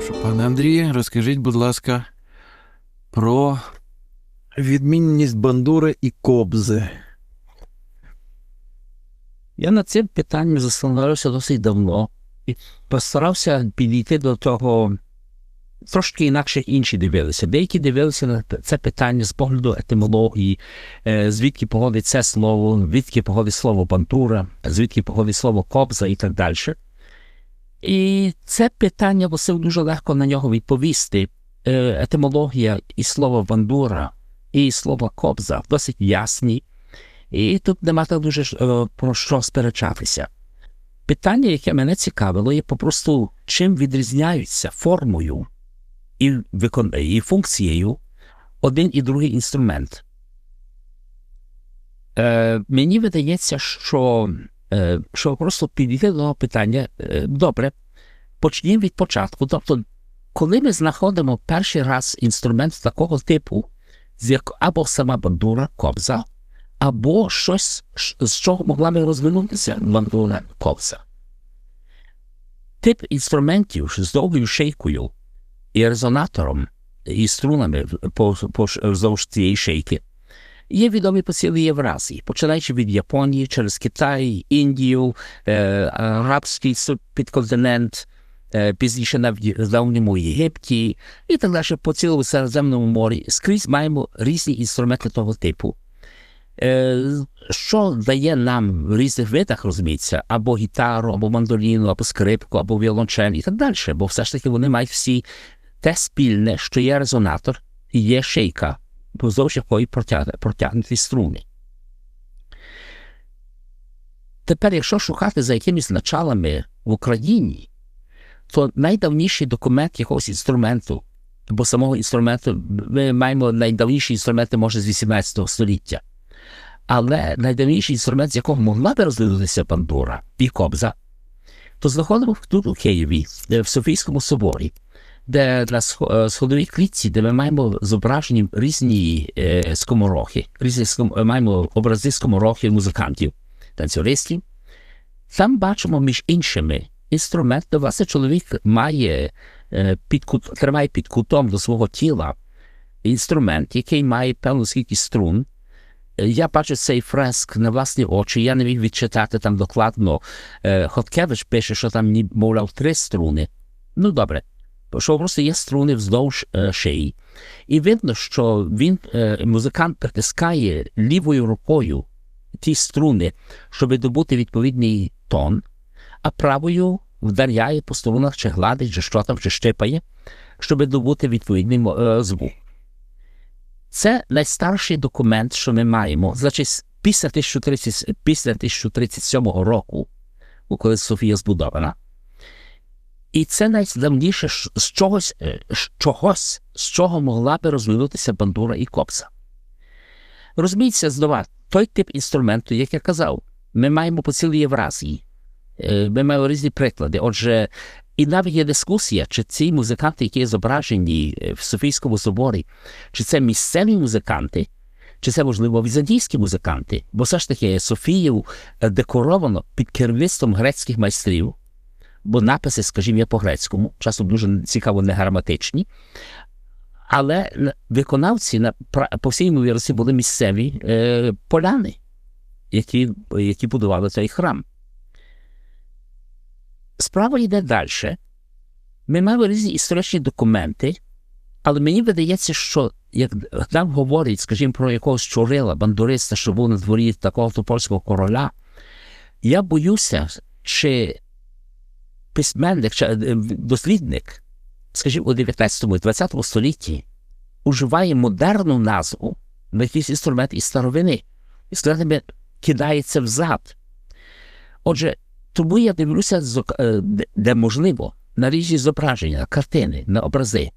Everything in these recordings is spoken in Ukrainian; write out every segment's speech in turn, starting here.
Прошу, пане Андріє, розкажіть, будь ласка, про відмінність бандури і кобзи. Я над цим питанням застосовувався досить давно і постарався підійти до того трошки інакше інші дивилися. Деякі дивилися на це питання з погляду етимології, е, звідки походить це слово, звідки походить слово бандура, звідки походить слово кобза і так далі. І це питання Василь дуже легко на нього відповісти. Е, Етимологія і слово бандура, і слово кобза досить ясні, і тут нема так дуже е, про що сперечатися. Питання, яке мене цікавило, є попросту, чим відрізняються формою і, викон... і функцією один і другий інструмент. Е, Мені видається, що Е, що просто підійти до питання е, добре, почнімо від початку. Тобто, коли ми знаходимо перший раз інструмент такого типу, або сама бандура, кобза, або щось, з чого могла би розвинутися бандура кобза. Тип інструментів з довгою шейкою і резонатором і струнами вздовж цієї шейки є відомі по цілій Євразії, починаючи від Японії через Китай, Індію, е, Арабський підконтинент, е, пізніше навіть в давньому Єгипті і так далі по цілому Середземному морі. Скрізь маємо різні інструменти того типу. Е, що дає нам в різних видах, розуміється, або гітару, або мандоліну, або скрипку, або віолончель і так далі, бо все ж таки вони мають всі те спільне, що є резонатор і є шейка поздовж якої протягнуті струни. Тепер, якщо шукати за якимись началами в Україні, то найдавніший документ якогось інструменту або самого інструменту, ми маємо найдавніші інструменти, може, з 18 століття. Але найдавніший інструмент, з якого могла би розвинутися бандура і то знаходимо тут у Києві, в Софійському соборі де на сходовій клітці, де ми маємо зображені різні е, скоморохи, різні ском... маємо образи скоморохів, музикантів, танцюристів. Там бачимо між іншими інструменти, власне, чоловік має е, під кут... тримає під кутом до свого тіла інструмент, який має певну кількість струн. Я бачу цей фреск на власні очі, я не міг відчитати там докладно. Е, Хоткевич пише, що там, мовляв, три струни. Ну, добре що просто є струни вздовж е, шиї. І видно, що він, е, музикант притискає лівою рукою ті струни, щоб добути відповідний тон, а правою вдаряє по струнах, чи гладить, чи що там, чи щипає, щоб добути відповідний е, звук. Це найстарший документ, що ми маємо, значить, після 1030, після 1037 року, коли Софія збудована. І це найдавніше з чогось, е, з чогось, з чого могла би розвинутися бандура і копса. Розуміється, знову, той тип інструменту, як я казав, ми маємо по цілій Євразії. Ми маємо різні приклади. Отже, і навіть є дискусія, чи ці музиканти, які зображені в Софійському соборі, чи це місцеві музиканти, чи це, можливо, візантійські музиканти, бо все ж таки Софію декоровано під керівництвом грецьких майстрів бо написи, скажімо, є по-грецькому, часом дуже цікаво не граматичні. Але виконавці на по всій ймовірності були місцеві поляни, які які будували цей храм. Справа йде далі. Ми маємо різні історичні документи, але мені видається, що як нам говорять, скажімо, про якогось чорила, бандуриста, що був на дворі такого польського короля, я боюся, чи письменник, чи е, дослідник, скажімо, у 19 20 столітті уживає модерну назву на якийсь інструмент із старовини, і складами кидається взад. Отже, тому я дивлюся, е, де можливо, на різні зображення, картини, на образи.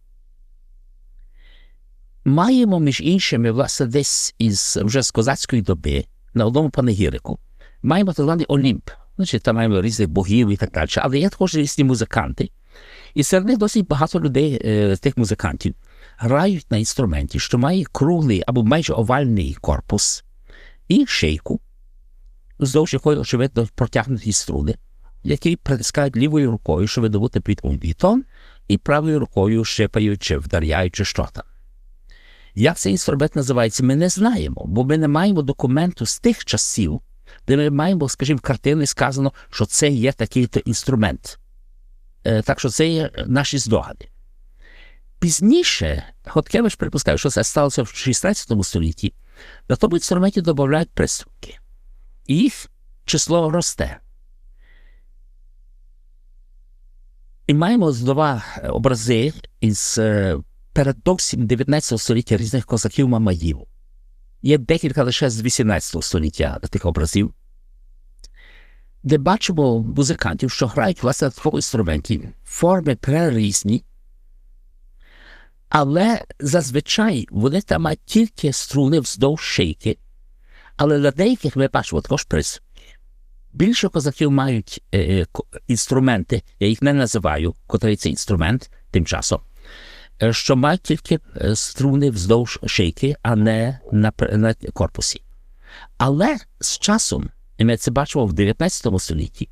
Маємо, між іншими, власне, десь із вже з козацької доби на одному панегірику, маємо так званий Олімп. Значить, там маємо різних богів і так далі. Але є також різні музиканти. І серед них досить багато людей, е, тих музикантів, грають на інструменті, що має круглий або майже овальний корпус і шейку, вздовж якої, очевидно, протягнуті струни, які притискають лівою рукою, щоб видобути підводний тон, і правою рукою шипаючи, вдаряючи що там. Як цей інструмент називається, ми не знаємо, бо ми не маємо документу з тих часів, де ми маємо, скажімо, картини сказано, що це є такий-то інструмент. Е, так що це є наші здогади. Пізніше Хоткевич припускає, що це сталося в 16 столітті, на тому інструменті додають приступки. Їх число росте. І маємо два образи із е, передовсім 19 століття різних козаків мамаїв. Є декілька лише з 18 століття тих образів, де бачимо музикантів, що грають власне на такому інструменті, форми прерізні, але зазвичай вони там мають тільки струни вздовж шийки, але на деяких бачимо також присутні. Більше козаків мають е, е, інструменти, я їх не називаю, котрий це інструмент тим часом, е, що мають тільки е, струни вздовж шийки, а не на, на корпусі. Але з часом, і ми це бачимо в 19 столітті,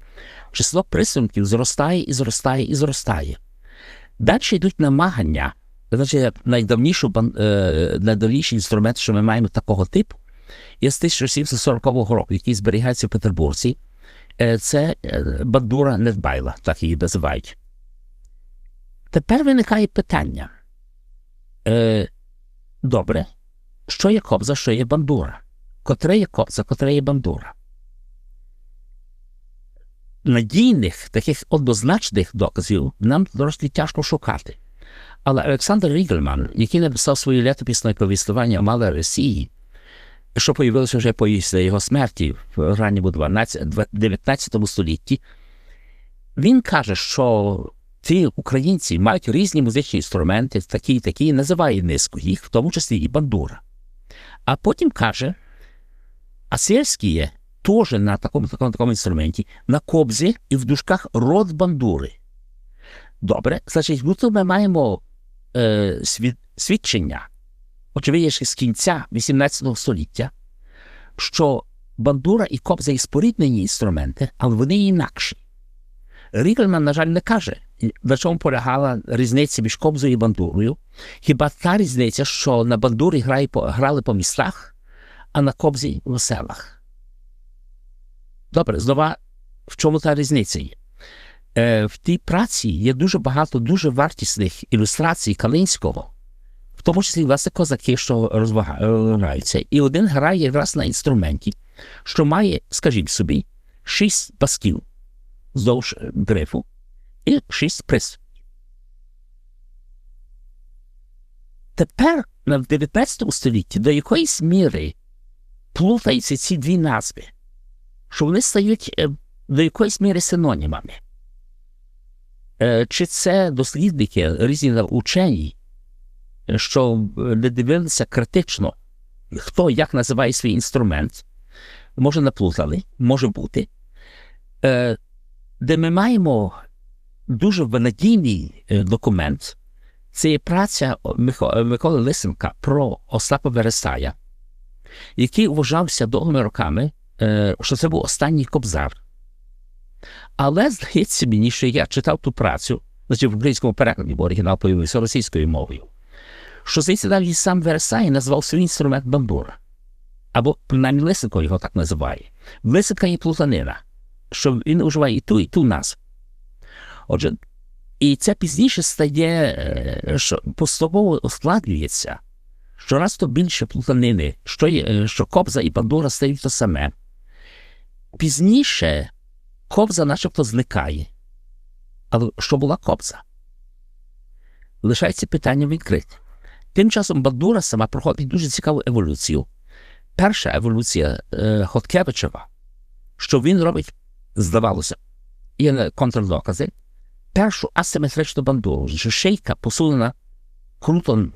число присунків зростає і зростає і зростає. Далі йдуть намагання, значить, е, найдавніший інструмент, що ми маємо такого типу, є з 1740 року, який зберігається в Петербурзі. Е, Це е, бандура Недбайла, так її називають. Тепер виникає питання. Е, добре, що є кобза, що є бандура? Котре є кобза, котре є бандура? Надійних, таких однозначних доказів нам трошки тяжко шукати. Але Олександр Рігельман, який написав своє літописне повіснування Мала Росії, що появилося вже після його смерті в ранньому 12, 19 столітті, він каже, що ці українці мають різні музичні інструменти, такі і такі, називає низку їх, в тому числі і бандура. А потім каже, а сельські теж на такому, такому, такому інструменті, на кобзі і в дужках род бандури. Добре, значить, ми маємо е, свід, свідчення, очевидно, з кінця 18 століття, що бандура і кобза є споріднені інструменти, але вони інакші. Рігельман, на жаль, не каже, на чому полягала різниця між кобзою і бандурою. Хіба та різниця, що на бандурі грає грали по містах, а на кобзі в селах. Добре, знову, в чому та різниця є? Е, в тій праці є дуже багато дуже вартісних ілюстрацій Калинського, в тому числі власне козаки, що розвагаються. І один грає якраз на інструменті, що має, скажімо собі, шість басків вздовж грифу і шість присудків. Тепер в 19 столітті до якоїсь міри плутаються ці дві назви, що вони стають е, до якоїсь міри синонімами. Е, Чи це дослідники, різні учені, е, що е, не дивилися критично, хто як називає свій інструмент, може наплутали, може бути, Е, де ми маємо дуже надійний е, документ. Це є праця Миколи Лисенка про Остапа Вересая, який вважався довгими роками, що це був останній кобзар. Але здається мені, що я читав ту працю, значить в українському перекладі, бо оригінал появився російською мовою, що здається, навіть сам Вересай назвав свій інструмент бандура. Або принаймні Лисенко його так називає. Лисенка є плутанина, що він вживає і ту, і ту назву. Отже, і це пізніше стає, е, що поступово ускладнюється. Щораз то більше плутанини, що, е, що кобза і бандура стають те саме. Пізніше кобза начебто зникає. Але що була кобза? Лишається питання відкрите. Тим часом бандура сама проходить дуже цікаву еволюцію. Перша еволюція е, Хоткевичева, що він робить, здавалося, є контрдокази, першу асиметричну бандуру, що шийка посунена круто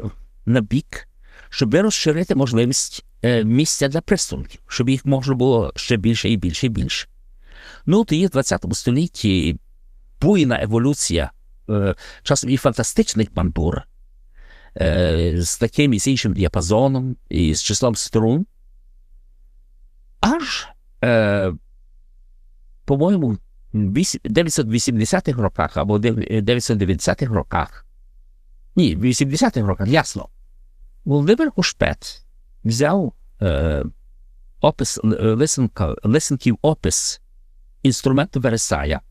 на бік, щоб розширити можливість е, місця для приструнків, щоб їх можна було ще більше і більше і більше. Ну, тоді в 20 столітті буйна еволюція е, часом і фантастичних бандур з таким і з іншим діапазоном і з числом струн. Аж, е, по-моєму, в 980-х роках або 990-х роках ні, в 80-х роках, ясно. Володимир Кушпет взяв е, опис, е, лисенка, лисенків опис інструменту Вересая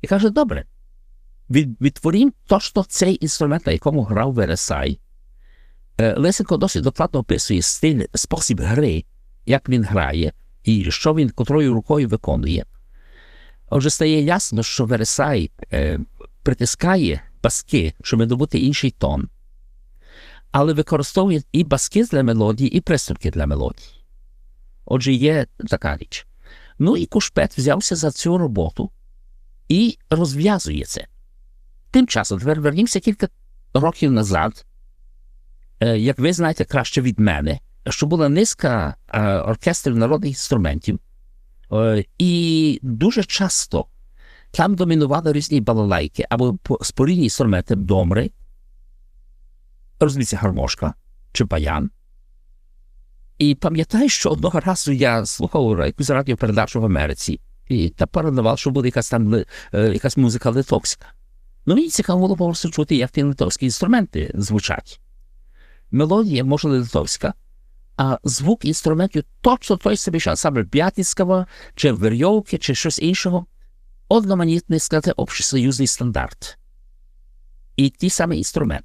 і каже: добре, відтворім точно цей інструмент, на якому грав Вересай. Е, Лисенко досить докладно описує стиль, спосіб гри, як він грає, і що він котрою рукою виконує. Отже, стає ясно, що Вересай е, притискає баски, щоб добути інший тон, але використовує і баски для мелодії, і приступки для мелодії. Отже, є така річ. Ну і Кушпет взявся за цю роботу і розв'язує це. Тим часом, тепер вернімося кілька років назад, Е, як ви знаєте краще від мене, що була низка е, оркестрів народних інструментів, е, і дуже часто там домінували різні балалайки або спорідні інструменти домри, розуміється, гармошка чи баян. І пам'ятаю, що одного разу я слухав якусь радіопередачу в Америці, і та передавав, що буде якась там якась музика литовська. Ну, мені цікаво було просто чути, як ті литовські інструменти звучать. Мелодія, може, литовська, а звук інструментів точно той собі, що ансамбль П'ятницького, чи Верйовки, чи щось іншого, одноманітний сказати общосоюзний стандарт. І ті самі інструменти.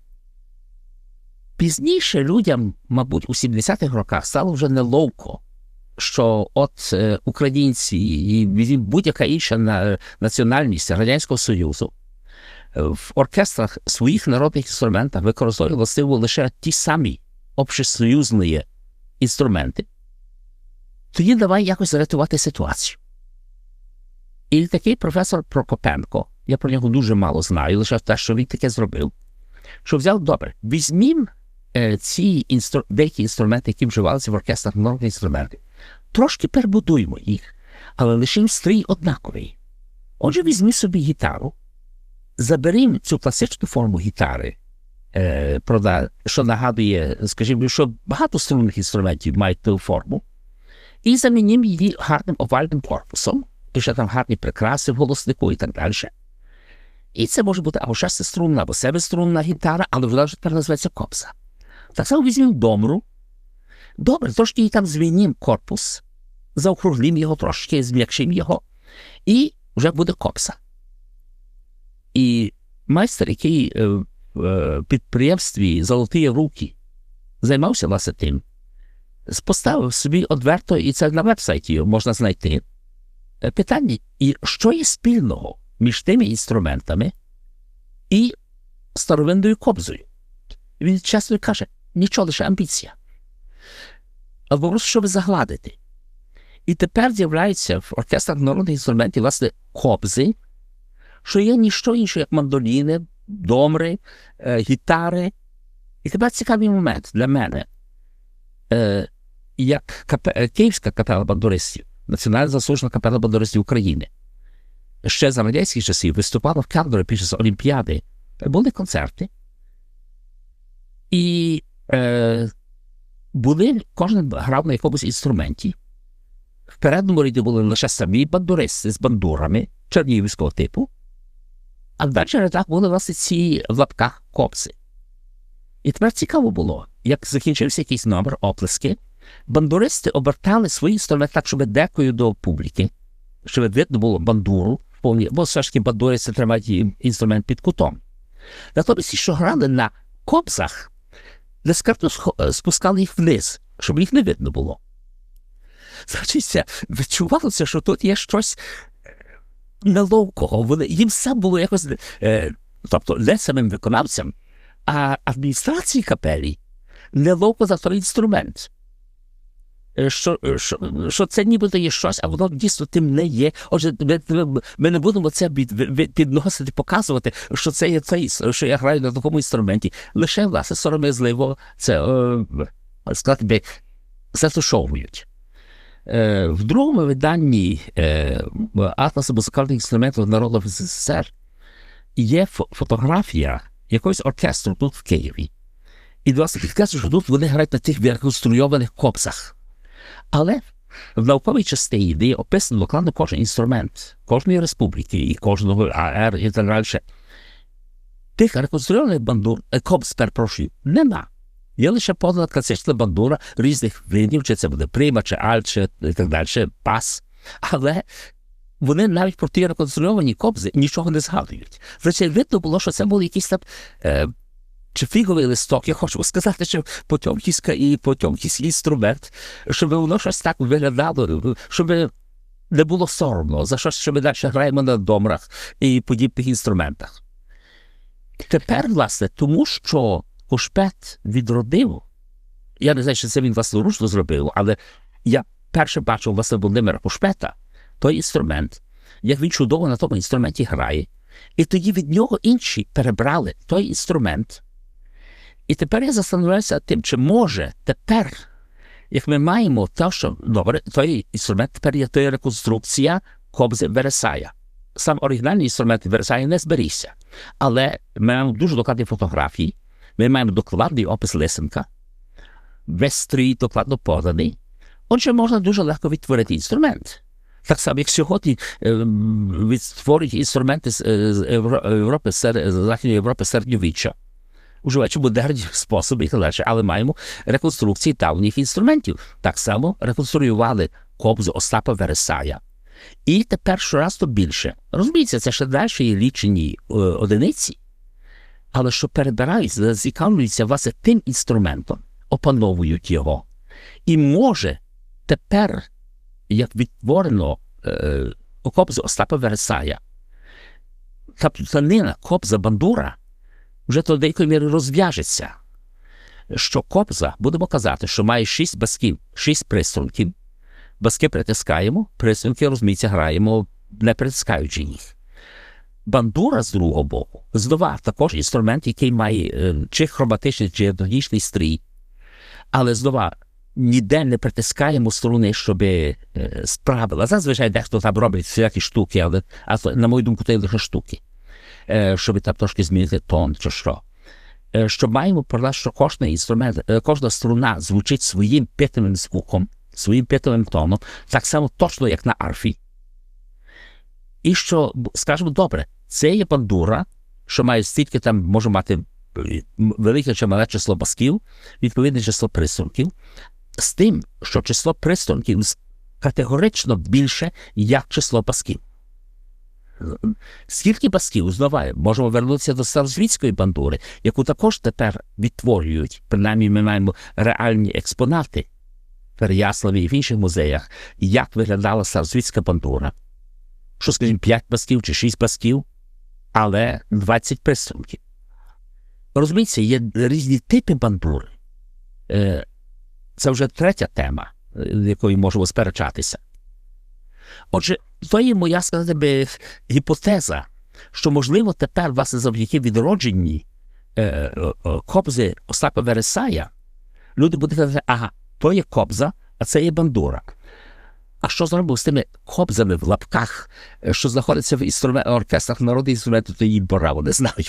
Пізніше людям, мабуть, у 70-х роках стало вже неловко, що от е, українці і будь-яка інша на, національність Радянського Союзу в оркестрах своїх народних інструментах використовують властиво лише ті самі общосоюзні інструменти, тоді давай якось рятувати ситуацію. І такий професор Прокопенко, я про нього дуже мало знаю, лише те, що він таке зробив, що взяв добре, візьмім е, ці інстру... деякі інструменти, які вживалися в оркестрах народних інструментів, трошки перебудуємо їх, але лишимо стрій однаковий. Отже, візьми собі гітару, заберімо цю класичну форму гітари, е, правда, що нагадує, скажімо, що багато струнних інструментів мають ту форму, і замінимо її гарним овальним корпусом, і ще там гарні прикраси в голоснику і так далі. І це може бути або шестиструнна, або семиструнна гітара, але вона вже тепер називається копса. Так само візьмемо домру. Добре, трошки її там звільнім корпус, заокруглім його трошки, зм'якшим його, і вже буде копса. І майстер, який е, в е, підприємстві Золоті руки займався власне тим, поставив собі одверто, і це на вебсайті можна знайти. е, Питання, і що є спільного між тими інструментами і старовинною кобзою? Він часто каже, нічого лише амбіція. Або просто щоб загладити. І тепер з'являються в оркестрах народних інструментів, власне, кобзи, що є ніщо інше, як мандоліни, домри, е, гітари. І тепер цікавий момент для мене. Е, як е, Київська капела бандуристів, Національна заслужена капела бандуристів України, ще за радянських часів виступала в Кандорі під час Олімпіади. Були концерти. І е, були, кожен грав на якомусь інструменті. В передньому ряді були лише самі бандуристи з бандурами чернігівського типу, а в далі рядах були власне ці в лапках копси. І тепер цікаво було, як закінчився якийсь номер оплески, бандуристи обертали свої інструменти так, щоб декою до публіки, щоб видно було бандуру, бо все ж таки бандуристи тримають інструмент під кутом. Натомість, що грали на копсах, дискретно схо- спускали їх вниз, щоб їх не видно було. Значить, відчувалося, що тут є щось е, неловкого. Вони, їм сам було якось, е, тобто не самим виконавцям, а адміністрації капелі неловко за той інструмент. Е, Що, е, що, що це нібито є щось, а воно дійсно тим не є. Отже, ми, ми- не будемо це підносити, показувати, що це є цей, що я граю на такому інструменті. Лише, власне, сором'язливо це е, сказати би, затушовують. Е, в другому виданні е, Атласу музикальних інструментів народу СССР є фотографія якогось оркестру тут в Києві. І власне підказує, що тут вони грають на тих реконструйованих копсах. Але в науковій частині, де є описано докладно кожен інструмент кожної республіки і кожного АР і так далі, тих реконструйованих бандур, е, кобз, перепрошую, нема. Є лише подана класична бандура різних видів, чи це буде прима, чи альт, чи і так далі, пас. Але вони навіть про ті реконструйовані кобзи нічого не згадують. Врачай, видно було, що це був якийсь там е, чи фіговий листок, я хочу сказати, що потьомківська і потьомківський інструмент, щоб воно щось так виглядало, щоб не було соромно за щось, що ми далі граємо на домрах і подібних інструментах. Тепер, власне, тому що Кушпет відродив, я не знаю, чи це він власноручно зробив, але я перше бачив власне Володимира Кушпета, той інструмент, як він чудово на тому інструменті грає, і тоді від нього інші перебрали той інструмент. І тепер я застановився тим, чи може тепер, як ми маємо те, що добре, той інструмент тепер є той реконструкція кобзи Вересая. Сам оригінальний інструмент Вересая не зберігся. Але ми маємо дуже докладні фотографії, ми маємо докладний опис Лисенка, весь стрій докладно поданий. Отже, можна дуже легко відтворити інструмент. Так само, як сьогодні відтворюють інструменти з, з Євро- Європи, Західної Європи середньовіччя, уживаючи модерні способи. Але маємо реконструкції давніх інструментів. Так само реконструювали кобзу Остапа Вересая. І тепер щораз то більше. Розуміється, це ще далі є лічені одиниці, але що перебирають, зацікавлюються власне тим інструментом, опановують його. І може тепер, як відтворено е, у кобзу Остапа Вересая, та плутанина кобза бандура вже до деякої міри розв'яжеться. Що кобза, будемо казати, що має шість басків, шість приструнків. Баски притискаємо, приструнки, розуміється, граємо, не притискаючи їх. Бандура з другого боку, здова також інструмент, який має е, чи хроматичний, чи етногічний стрій, але здова ніде не притискаємо струни, щоб е, справила. Зазвичай дехто там робить всякі штуки, але а на мою думку, це лише штуки, е, щоб там трошки змінити тон чи що. Що маємо про те, що кожен інструмент, кожна струна звучить своїм питовим звуком, своїм питовим тоном, так само точно, як на арфі. І що, скажемо, добре, це є бандура, що має стільки там може мати велике чи мале число басків, відповідне число приструнків, з тим, що число приструнків категорично більше, як число басків. Скільки басків знову можемо вернутися до старозвітської бандури, яку також тепер відтворюють. Принаймні, ми маємо реальні експонати в Переяславі і в інших музеях, як виглядала старозвітська бандура. Що, скажімо, 5 басків чи 6 басків, але 20 приструмків. Розумієте, є різні типи бандури. Е, Це вже третя тема, якою можемо сперечатися. Отже, то є моя сказати би гіпотеза, що можливо тепер, власне, завдяки відродженні е, кобзи Остапа Вересая, люди будуть казати, ага, то є кобза, а це є бандура. А що зробив з тими кобзами в лапках, е, що знаходяться в інструмент, оркестрах народних інструментів, то її бора, не знаю.